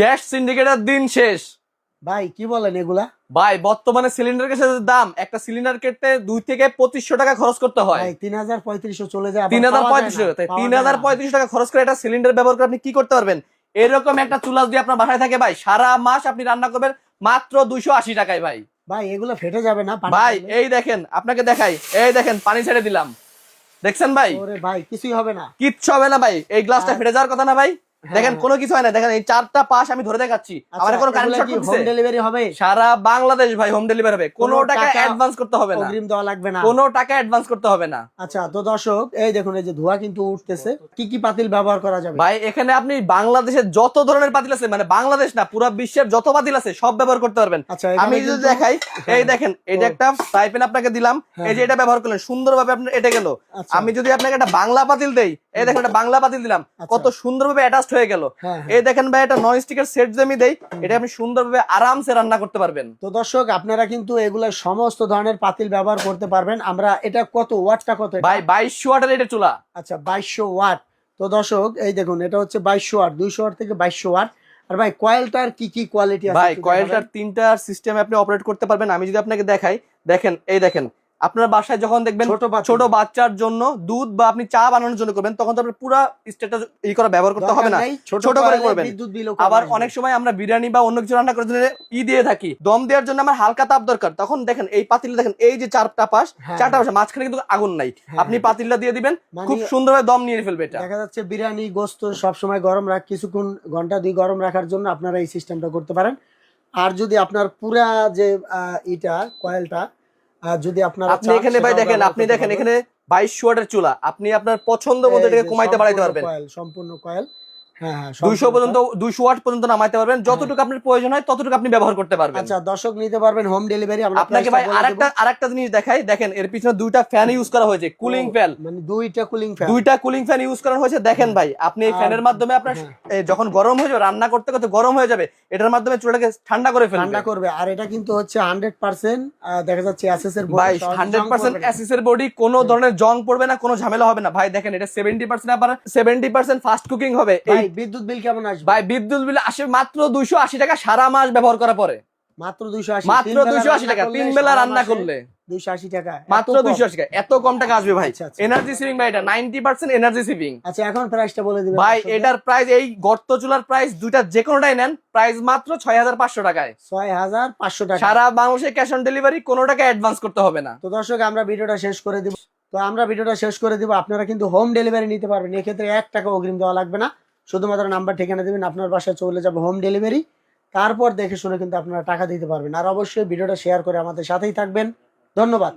Gas সিন্ডিকেটের দিন শেষ। ভাই কি বলেন এগুলা? ভাই বর্তমানে সিলিন্ডার গ্যাসের দাম একটা সিলিন্ডার কেটে দুই থেকে পঁচিশশো টাকা খরচ করতে হয়। তিন হাজার পঁয়ত্রিশশো চলে যায় তিন হাজার পঁয়ত্রিশশো তিন হাজার পঁয়ত্রিশ টাকা খরচ করে একটা সিলিন্ডার ব্যবহার করে আপনি কি করতে পারবেন? এরকম একটা চুলা যদি আপনার বাসায় থাকে ভাই সারা মাস আপনি রান্না করবেন মাত্র দুইশো আশি টাকায় ভাই। ভাই এগুলো ফেটে যাবে না ভাই এই দেখেন আপনাকে দেখাই এই দেখেন পানি ছেড়ে দিলাম। দেখছেন ভাই? ওরে ভাই কিছুই হবে না। কিচ্ছু হবে না ভাই এই গ্লাসটা ফেটে যাওয়ার কথা না ভাই। দেখেন হ্যাঁ। কোনো কিছু হয় না। দেখেন এই চারটা পাশ আমি ধরে দেখাচ্ছি। আমার কোনো কারেন্ট শর্ট হোম ডেলিভারি হবে? সারা বাংলাদেশ ভাই হোম ডেলিভারি হবে। কোনো টাকা অ্যাডভান্স করতে হবে না। অগ্রিম দেওয়া লাগবে না। কোনো টাকা অ্যাডভান্স করতে হবে না। আচ্ছা তো দর্শক এই দেখুন এই যে ধোঁয়া কিন্তু উঠতেছে। কি কি পাতিল ব্যবহার করা যাবে? ভাই এখানে আপনি বাংলাদেশের যত ধরনের পাতিল আছে মানে বাংলাদেশ না পুরো বিশ্বের যত পাতিল আছে সব ব্যবহার করতে পারবেন। আচ্ছা আমি যদি দেখাই এই দেখেন এটা একটা ফ্রাই প্যান আপনাকে দিলাম। হ্যাঁ, এই যে এটা ব্যবহার করলেন সুন্দরভাবে আপনার এটা গেল। আচ্ছা। আমি যদি আপনাকে একটা বাংলা পাতিল দেই এই দেখেন একটা বাংলা পাতিল দিলাম। আচ্ছা। কত সুন্দরভাবে অ্যাটাচড হয়ে গেল। হ্যাঁ হ্যাঁ। এই দেখেন ভাই এটা নন স্টিকের সেট আমি দেই এটা আপনি সুন্দরভাবে আরামসে রান্না করতে পারবেন। তো দর্শক আপনারা কিন্তু এগুলা সমস্ত ধরনের পাতিল ব্যবহার করতে পারবেন। আমরা এটা কত ওয়াটটা কত ভাই বাইশশো ওয়াটের এটা চুলা। আচ্ছা বাইশশো ওয়াট। তো দর্শক এই দেখুন এটা হচ্ছে বাইশশো ওয়াট দুইশো ওয়াট থেকে বাইশশো ওয়াট। আর ভাই কয়েলটার কি কি কোয়ালিটি আছে ভাই কয়েলটার তিনটা সিস্টেমে আপনি অপারেট করতে পারবেন। আমি যদি আপনাকে দেখাই দেখেন এই দেখেন আপনার বাসায় যখন দেখবেন ছোট বাচ্চার জন্য দুধ বা আপনি চা বানানোর জন্য করবেন তখন তো আপনার পুরো স্টেটটা ই করা ব্যবহার করতে হবে না। ছোট করে করবেন। আবার অনেক সময় আমরা বিরিয়ানি বা অন্য কিছু রান্না করার জন্য ই দিয়ে থাকি। দম দেওয়ার জন্য আমার হালকা তাপ দরকার। তখন দেখেন এই পাতিলে দেখেন এই যে চারটা পাশ হ্যাঁ, চারটা পাশে মাঝখানে কিন্তু আগুন নাই। হ্যাঁ, আপনি। পাতিলটা দিয়ে দিবেন মানে- খুব সুন্দরভাবে দম নিয়ে ফেলবে এটা। দেখা যাচ্ছে বিরিয়ানি গোস্ত সব সময় গরম রাখ কিছুক্ষণ ঘণ্টা দুই গরম রাখার জন্য আপনারা এই সিস্টেমটা করতে পারেন। আর যদি আপনার পুরা যে ইটা কয়েলটা যদি আপনার আপনি এখানে ভাই দেখেন আপনি দেখেন এখানে বাইশ ওয়াটের চুলা। আপনি আপনার পছন্দ মতো এটাকে কমাইতে বাড়াইতে পারবেন। কয়েল সম্পূর্ণ কয়েল। দুইশো পর্যন্ত দুইশো ওয়াট পর্যন্ত নামাইতে পারবেন। যতটুকু আপনার প্রয়োজন হয় ততটুকু আপনি ব্যবহার করতে পারবেন। আচ্ছা দর্শক নিতে পারবেন হোম ডেলিভারি আপনাকে ভাই আরেকটা আরেকটা জিনিস দেখাই। দেখেন এর পিছনে দুইটা ফ্যান ইউজ করা হয়েছে কুলিং ফ্যান মানে দুইটা কুলিং ফ্যান দুইটা কুলিং ফ্যান ইউজ করা হয়েছে। দেখেন ভাই আপনি এই ফ্যানের মাধ্যমে আপনার হ্যাঁ। যখন গরম হয়ে যাবে রান্না করতে করতে গরম হয়ে যাবে এটার মাধ্যমে চুলাটাকে ঠান্ডা করে ফেলবে। ঠান্ডা করবে। আর এটা কিন্তু হচ্ছে হান্ড্রেড পার্সেন্ট দেখা যাচ্ছে এসএস এর ভাই হান্ড্রেড পার্সেন্ট অ্যাসিসের বডি কোনো ধরনের জং পড়বে না কোনো ঝামেলা হবে না। ভাই দেখেন এটা সেভেন্টি পার্সেন্ট আবার সেভেন্টি পার্সেন্ট ফাস্ট কুকিং হবে। এই ভাই বিদ্যুৎ বিল কেমন আসবে? ভাই বিদ্যুৎ বিল আসে মাত্র দুইশো আশি টাকা সারা মাস ব্যবহার করার পরে। মাত্র দুইশো আশি মাত্র দুইশো আশি টাকা তিন বেলা রান্না করলে। দুইশো আশি টাকা মাত্র কম। দুইশো আশি টাকা এত কম টাকা আসবে ভাই। এনার্জি সেভিং ভাই এটা নাইনটি পার্সেন্ট এনার্জি সেভিং আচ্ছা এখন প্রাইসটা বলে দিবেন ভাই এটার প্রাইস এই গর্ত চুলার প্রাইস দুইটা যে কোনোটাই নেন প্রাইস মাত্র ছয় হাজার পাঁচশো টাকায়। ছয় হাজার পাঁচশো টাকা। সারা বাংলাদেশে ক্যাশ অন ডেলিভারি কোনো টাকা অ্যাডভান্স করতে হবে না। তো দর্শক আমরা ভিডিওটা শেষ করে দিব। তো আমরা ভিডিওটা শেষ করে দিব। আপনারা কিন্তু হোম ডেলিভারি নিতে পারবেন। এক্ষেত্রে এক টাকা অগ্রিম দেওয়া লাগবে না। শুধুমাত্র নাম্বার ঠিকানা দেবেন, আপনার বাসায় চলে যাবে হোম ডেলিভারি তারপর দেখে শুনে কিন্তু আপনারা টাকা দিতে পারবেন। আর অবশ্যই ভিডিওটা শেয়ার করে আমাদের সাথেই থাকবেন। ধন্যবাদ।